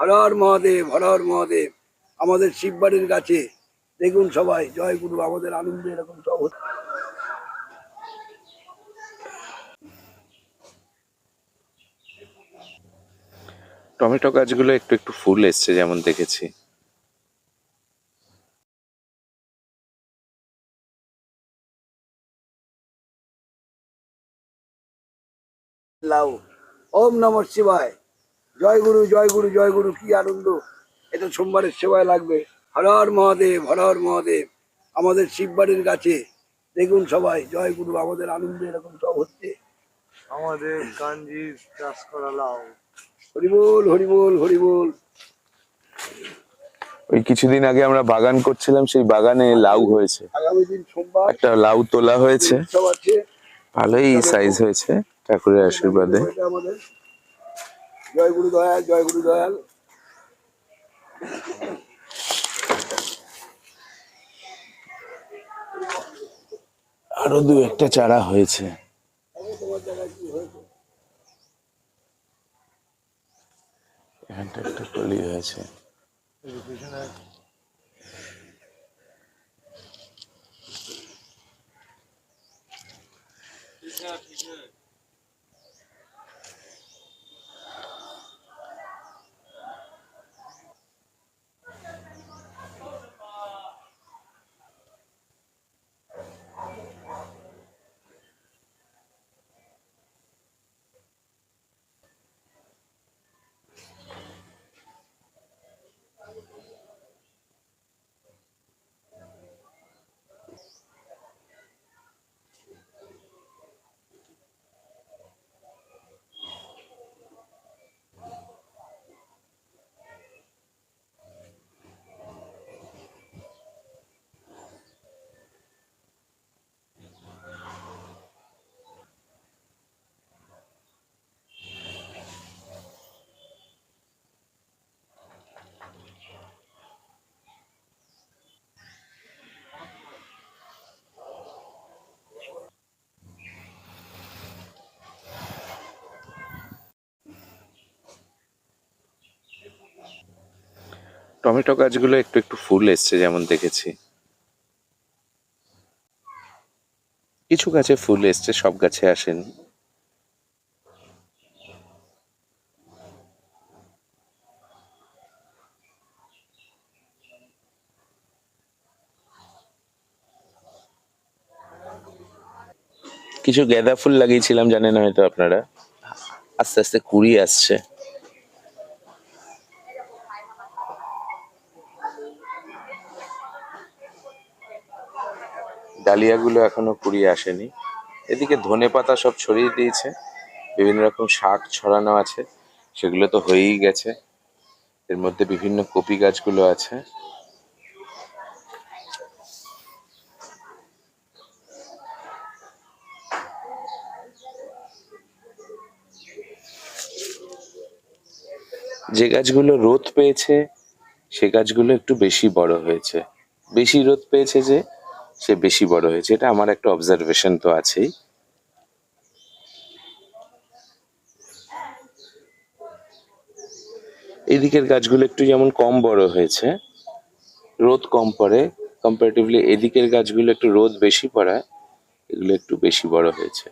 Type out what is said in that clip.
হর মহাদেব হর মহাদেব আমাদের শিববাড়ির কাছে। দেখুন সবাই জয় গুরু আমাদের আনন্দ এরকম সব হচ্ছে। টমেটো গাছগুলো একটু একটু ফুল এসছে যেমন দেখেছি। লাউ। ওম নম শিবায়। জয় গুরু জয় গুরু জয় গুরু কি আনন্দ। এটা সোমবারের সেবায় লাগবে। হর হর মহাদেব হর হর মহাদেব। আমাদের শিববাড়ির কাছে দেখুন সবাই জয় গুরু আমাদের আনন্দ এরকম সব হচ্ছে। আমাদের কাঞ্জি চাষ করা লাউ। হরিবোল হরিবোল হরিবোল। ওই কিছুদিন আগে আমরা বাগান করছিলাম সেই বাগানে লাউ হয়েছে। আগামী দিন সোমবার একটা লাউ তোলা হয়েছে। ভালোই সাইজ হয়েছে ঠাকুরের আশীর্বাদে। আমাদের জয় গুরু দয়াল জয় গুরু দয়াল। আরও দু একটা চারা হয়েছে। এখানটা একটা কলি হয়েছে। টমেটো গাছগুলো একটু একটু ফুল এসছে, যেমন দেখেছি। কিছু গাছে ফুল এসছে, সব গাছে আসেনি। কিছু গাঁদা ফুল লাগিয়েছিলাম, জানেন হয়তো আপনারা? আস্তে আস্তে কুড়ি আসছে। ডালিয়াগুলো এখনও কুড়িয়ে আসেনি। এদিকে ধনে পাতা সব ছড়িয়ে দিয়েছে। বিভিন্ন রকম শাক ছড়ানো আছে। সেগুলো তো হয়েই গেছে। এর মধ্যে বিভিন্ন কপি গাছগুলো আছে। যে গাছগুলো রোদ পেয়েছে, সে গাছগুলো একটু বেশি বড় হয়েছে। বেশি রোদ পেয়েছে যে সে বেশি বড় হয়েছে, এটা আমার একটা অবজারভেশন তো আছেই। এদিকের গাছগুলো একটু যেমন কম বড় হয়েছে, রোদ কম পড়ে কম্পারেটিভলি এদিকের গাছগুলো একটু রোদ বেশি পড়ায়, এগুলো একটু বেশি বড় হয়েছে।